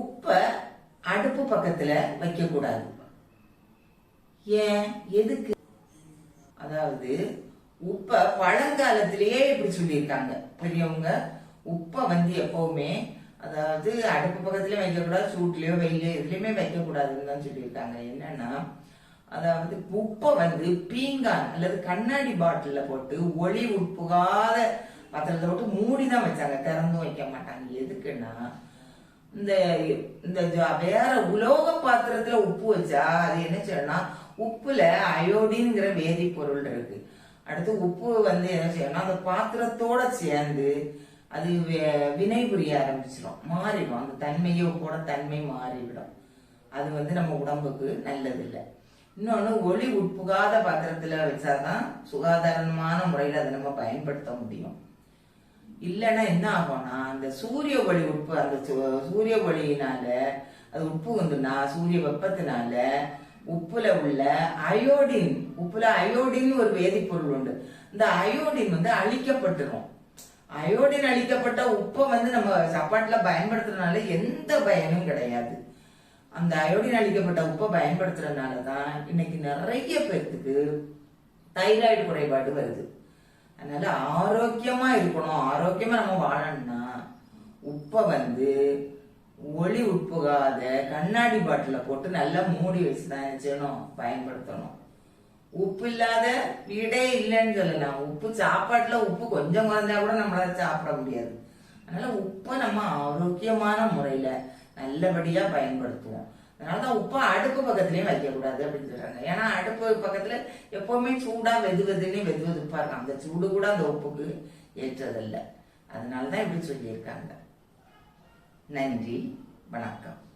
உப்பை அடுப்பு பக்கத்துல வைக்கக்கூடாது. ஏன்? எதுக்கு? அதாவது உப்பை பழங்காலத்திலேயே இப்படி சொல்லியிருக்காங்க. பெரியவங்க உப்பை வந்து எப்பவுமே அதாவது அடுப்பு பக்கத்துலயும் வைக்கக்கூடாது சூட்லயோ வெயிலையோ எதுலயுமே வைக்கக்கூடாதுன்னு தான் சொல்லியிருக்காங்க. என்னன்னா அதாவது உப்பை வந்து பீங்கான் அல்லது கண்ணாடி பாட்டில போட்டு ஒளி உட்புகாத பத்திரத்தை போட்டு மூடி தான் வச்சாங்க. திறந்தும் வைக்க மாட்டாங்க. எதுக்குன்னா இந்த இந்த வேற உலோக பாத்திரத்துல உப்பு வச்சா அது என்ன செய்யணும்னா உப்புல அயோடின்ங்கிற வேதிப்பொருள் இருக்கு. அடுத்து உப்பு வந்து என்ன செய்யணும்னா அந்த பாத்திரத்தோட சேர்ந்து அது வினை புரிய ஆரம்பிச்சிடும் மாறிடும். அந்த தன்மையோ கூட தன்மை மாறிவிடும். அது வந்து நம்ம உடம்புக்கு நல்லதில்லை. இன்னொன்று ஒளி உட்புகாத பாத்திரத்தில் வச்சாதான் சுகாதாரமான முறையில் அதை நம்ம பயன்படுத்த முடியும். இல்லைன்னா என்ன ஆகும்னா அந்த சூரிய ஒளி உப்பு அந்த சூரிய ஒளியினால அது உப்பு வந்துன்னா சூரிய வெப்பத்தினால உப்புல உள்ள அயோடின் உப்புல அயோடின் ஒரு வேதிப்பொருள் உண்டு. இந்த அயோடின் வந்து அழிக்கப்பட்டுரும். அயோடின் அழிக்கப்பட்ட உப்பை வந்து நம்ம சாப்பாட்டுல பயன்படுத்துறதுனால எந்த பயனும் கிடையாது. அந்த அயோடின் அழிக்கப்பட்ட உப்பை பயன்படுத்துறதுனால தான் இன்னைக்கு நிறைய பேர்த்துக்கு தைராய்டு குறைபாடு வருது. அதனால ஆரோக்கியமா இருக்கணும். ஆரோக்கியமா நம்ம வாழணும்னா உப்பை வந்து ஒளி உட்புகாத கண்ணாடி பாட்டில போட்டு நல்லா மூடி வச்சு தான் செய்யணும்? பயன்படுத்தணும். உப்பு இல்லாத வீடே இல்லைன்னு சொல்லலாம். உப்பு சாப்பாட்டுல உப்பு கொஞ்சம் குறைஞ்சா கூட நம்மளால சாப்பிட முடியாது. அதனால உப்பை நம்ம ஆரோக்கியமான முறையில நல்லபடியா பயன்படுத்துவோம். அதனாலதான் உப்பை அடுப்பு பக்கத்துலயும் வைக்க கூடாது அப்படின்னு சொல்றாங்க. ஏன்னா அடுப்பு பக்கத்துல எப்பவுமே சூடா வெது வெதுன்னு வெது வெதுப்பா இருக்கும். அந்த சூடு கூட அந்த உப்புக்கு அதனால அதனாலதான் இப்படி சொல்லியிருக்காங்க. நன்றி. வணக்கம்.